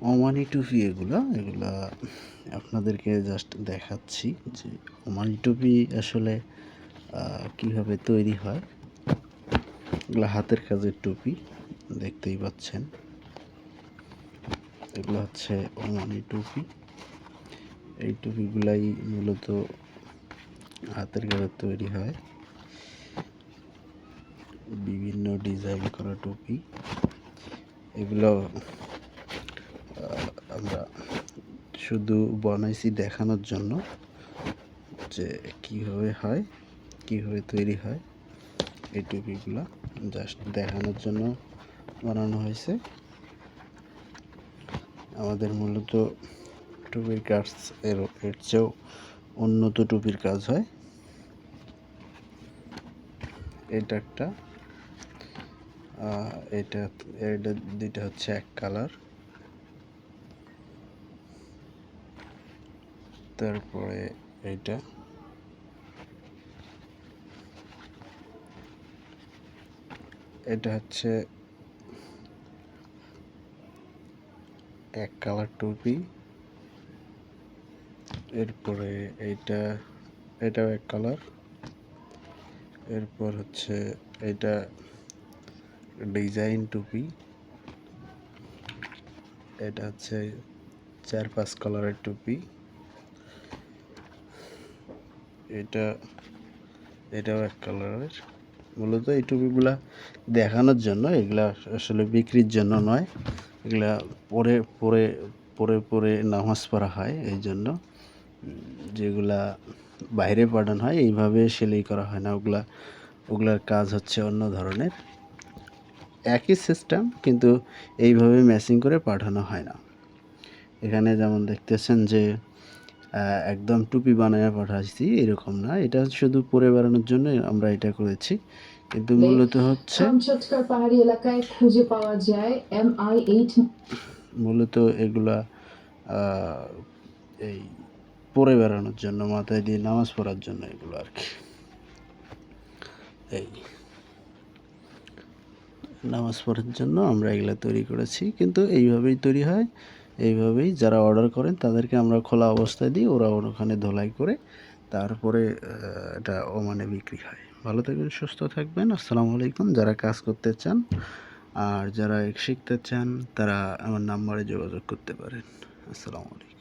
Omani টুপি এগুলো, এগুলা আপনাদেরকে জাস্ট দেখাচ্ছি যে ওমানি টুপি আসলে কীভাবে তৈরি হয়। এগুলো হাতের কাজের টুপি, দেখতেই পাচ্ছেন। এগুলো হচ্ছে ওমানি টুপি এই টুপিগুলাই মূলত হাতের কাজে তৈরি হয়। বিভিন্ন ডিজাইন করা টুপি। এগুলো শুধু বানাইছি দেখানোর জন্য যে কীভাবে হয়, কীভাবে তৈরি হয়, এই টুপিগুলো জাস্ট দেখানোর জন্য বানানো হয়েছে। আমাদের মূলত টুপির কাজ এর এর চেয়েও উন্নত টুপির কাজ হয়। এটা একটা এটা এটা দুইটা হচ্ছে এক কালার। তারপরে এইটা এটা হচ্ছে এক কালার টুপি। এরপরে এইটা, এটাও এক কালার। এরপর হচ্ছে এটা ডিজাইন টুপি। এটা হচ্ছে চার পাঁচ কালারের টুপি। এটা, এটাও এক কালারের। মূলত এই টুপিগুলা দেখানোর জন্য, এগুলা আসলে বিক্রির জন্য নয়। এগুলা পরে পরে পরে পরে নামাজ পড়া হয়, এই জন্য যেগুলা বাইরে পাঠানো হয়, এইভাবে সেলাই করা হয় না। ওগুলা, ওগুলার কাজ হচ্ছে অন্য ধরনের। একই সিস্টেম কিন্তু এইভাবে ম্যাচিং করে পাঠানো হয় না। এখানে যেমন দেখতেছেন যে একদম টুপি বানায় পাঠাচ্ছি এরকম না। এটা শুধু পরে বেড়ানোর জন্য আমরা এটা করেছি। কিন্তু মূলত হচ্ছে পাহাড়ি এলাকায় খুঁজে পাওয়া যায় এম আই এইট মূলত এগুলা এই পরে বেড়ানোর জন্য মাথায় দিয়ে নামাজ পড়ার জন্য এগুলো আর কি। এই নামাজ পড়ার জন্য আমরা এগুলো তৈরি করেছি। কিন্তু এইভাবেই তৈরি হয়। এইভাবেই যারা অর্ডার করেন, তাদেরকে আমরা খোলা অবস্থায় দিই। ওরা ওখানে ধোলাই করে তারপরে এটা ওমানে বিক্রি হয়। ভালো থাকবেন, সুস্থ থাকবেন। আসসালামু আলাইকুম। যারা কাজ করতে চান আর যারা শিখতে চান, তারা আমার নাম্বারে যোগাযোগ করতে পারেন। আসসালামু আলাইকুম।